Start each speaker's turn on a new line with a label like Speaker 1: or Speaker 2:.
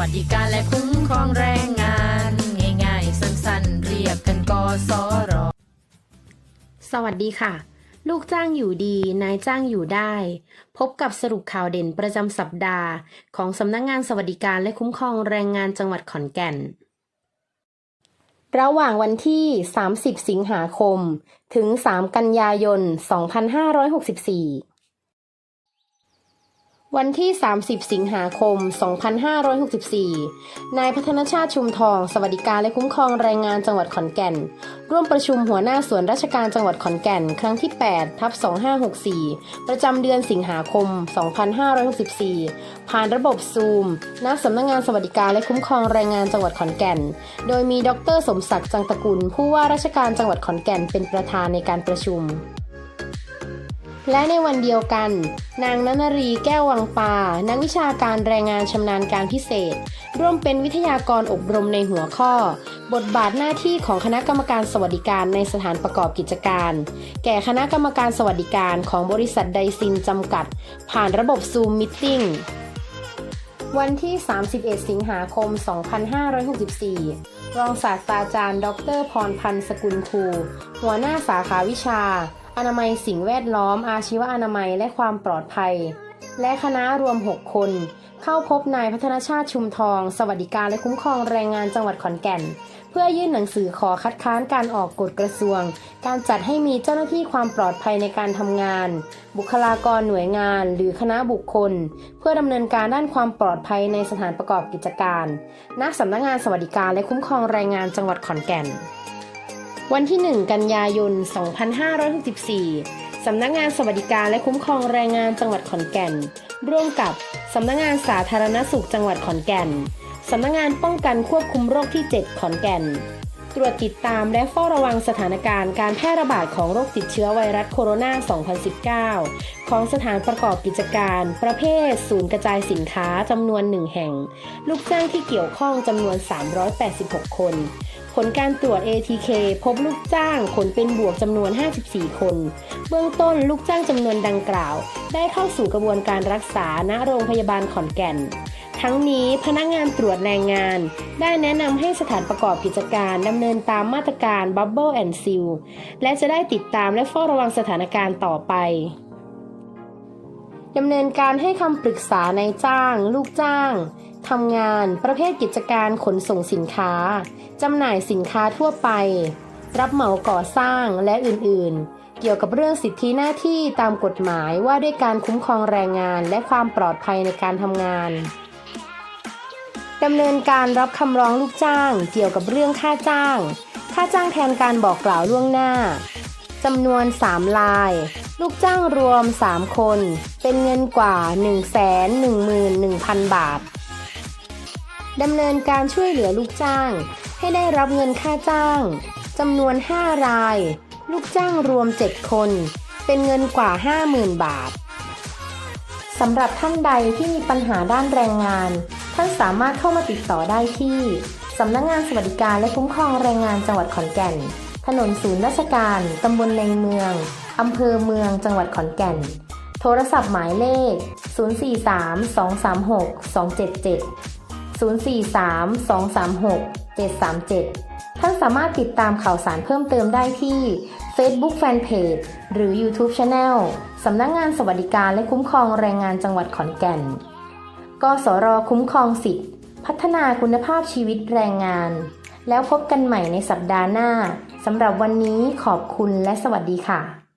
Speaker 1: วัสดิการและคุ้มครองแรงงาน ง่ายๆ สั้นๆ เรียกกันกสร
Speaker 2: สวัสดีค่ะ ลูกจ้างอยู่ดี นายจ้างอยู่ได้ พบกับสรุปข่าวเด่นประจำสัปดาห์ ของสำนักงงานสวัสดิการและคุ้มครองแรงงานจังหวัดขอนแก่นระหว่างวันที่ 30 สิงหาคม ถึง 3 กันยายน 2564 วันที่ 30 สิงหาคม 2564 นายพัฒนชาติชุมทอง สวัสดิการและคุ้มครองแรงงานจังหวัดขอนแก่น ร่วมประชุมหัวหน้าส่วนราชการจังหวัดขอนแก่น ครั้งที่ 8 ทับ 2564 ประจำเดือนสิงหาคม 2564 ผ่านระบบซูม ณ สำนักงงานสวัสดิการและคุ้มครองแรงงานจังหวัดขอนแก่น โดยมีดร สมศักดิ์ จังตะกุล ผู้ว่าราชการจังหวัดขอนแก่น เป็นประธานในการประชุม และในวันเดียวกัน นางนันนรีแก้ววังปา นักวิชาการแรงงานชำนาญการพิเศษ ร่วมเป็นวิทยากรอบรมในหัวข้อ บทบาทหน้าที่ของคณะกรรมการสวัสดิการในสถานประกอบกิจการ แก่คณะกรรมการสวัสดิการของบริษัทไดซินจำกัด ผ่านระบบซูมมิทติ้งวันที่ 31 สิงหาคม 2564 รองศาสตราจารย์ ดร พรพันธ์สกุลคูหัวหน้าสาขาวิชา อนามัยสิ่งแวดล้อม อาชีวอนามัยและความปลอดภัย และคณะรวม 6 คน เข้าพบนายพัฒนชาติชุมทอง สวัสดิการและคุ้มครองแรงงานจังหวัดขอนแก่น เพื่อยื่นหนังสือขอคัดค้านการออกกฎกระทรวง การจัดให้มีเจ้าหน้าที่ความปลอดภัยในการทำงาน บุคลากรหน่วยงาน หรือคณะบุคคล เพื่อดำเนินการด้านความปลอดภัยในสถานประกอบกิจการณสำนักงานสวัสดิการและคุ้มครองแรงงานจังหวัดขอนแก่น วันที่ 1 กันยายน 2564 สำนักงานสวัสดิการและคุ้มครองแรงงานจังหวัดขอนแก่น ร่วมกับสำนักงานสาธารณสุขจังหวัดขอนแก่น สำนักงานป้องกันควบคุมโรคที่ 7 ขอนแก่น ตรวจติดตามและเฝ้าระวังสถานการณ์การแพร่ระบาดของโรคติดเชื้อไวรัสโคโรนา 2019 ของสถานประกอบกิจการ ประเภท ศูนย์กระจายสินค้าจำนวนหนึ่งแห่ง ลูกจ้างที่เกี่ยวข้องจำนวน 386 คน ลการตรวจ ATK พบลูกจ้างผลเป็นบวกจำนวน 54 คน เบื้องต้นลูกจ้างจำนวนดังกล่าว ได้เข้าสู่กระบวนการรักษาณโรงพยาบาลขอนแก่น ทั้งนี้พนักงานตรวจแรงงาน ได้แนะนำให้สถานประกอบกิจการดำเนินตามมาตรการ Bubble and Seal และจะได้ติดตามและเฝ้าระวังสถานการณ์ต่อไปดำเนินการให้คำปรึกษานายจ้าง ลูกจ้าง ทำงานประเภทกิจการขนส่งสินค้า จำหน่ายสินค้าทั่วไป รับเหมาก่อสร้างและอื่นๆ เกี่ยวกับเรื่องสิทธิหน้าที่ตามกฎหมายว่าด้วยการคุ้มครองแรงงานและความปลอดภัยในการทำงานดำเนินการรับคำร้องลูกจ้าง เกี่ยวกับเรื่องค่าจ้าง ค่าจ้างแทนการบอกกล่าวล่วงหน้าจำนวน 3 ลาย ลูกจ้างรวม 3 คน เป็นเงินกว่า 111,000 บาท ดำเนินการช่วยเหลือลูกจ้าง ให้ได้รับเงินค่าจ้างจำนวน 5 ราย ลูกจ้างรวม 7 คน เป็นเงินกว่า 50,000 บาทสำหรับท่านใดที่มีปัญหาด้านแรงงาน ท่านสามารถเข้ามาติดต่อได้ที่สำนักงงานสวัสดิการและคุ้มครองแรงงานจังหวัดขอนแก่น ถนนศูนย์ราชการ ตำบลในเมือง อำเภอเมือง จังหวัดขอนแก่น โทรศัพท์หมายเลข 043 236 277 043-236-737 ท่านสามารถติดตามข่าวสารเพิ่มเติมได้ที่ Facebook Fanpage หรือ YouTube Channel สำนักงงานสวัสดิการและคุ้มครองแรงงานจังหวัดขอนแก่น กสรคุ้มครองสิทธิ์พัฒนาคุณภาพชีวิตแรงงาน แล้วพบกันใหม่ในสัปดาห์หน้า สำหรับวันนี้ขอบคุณและสวัสดีค่ะ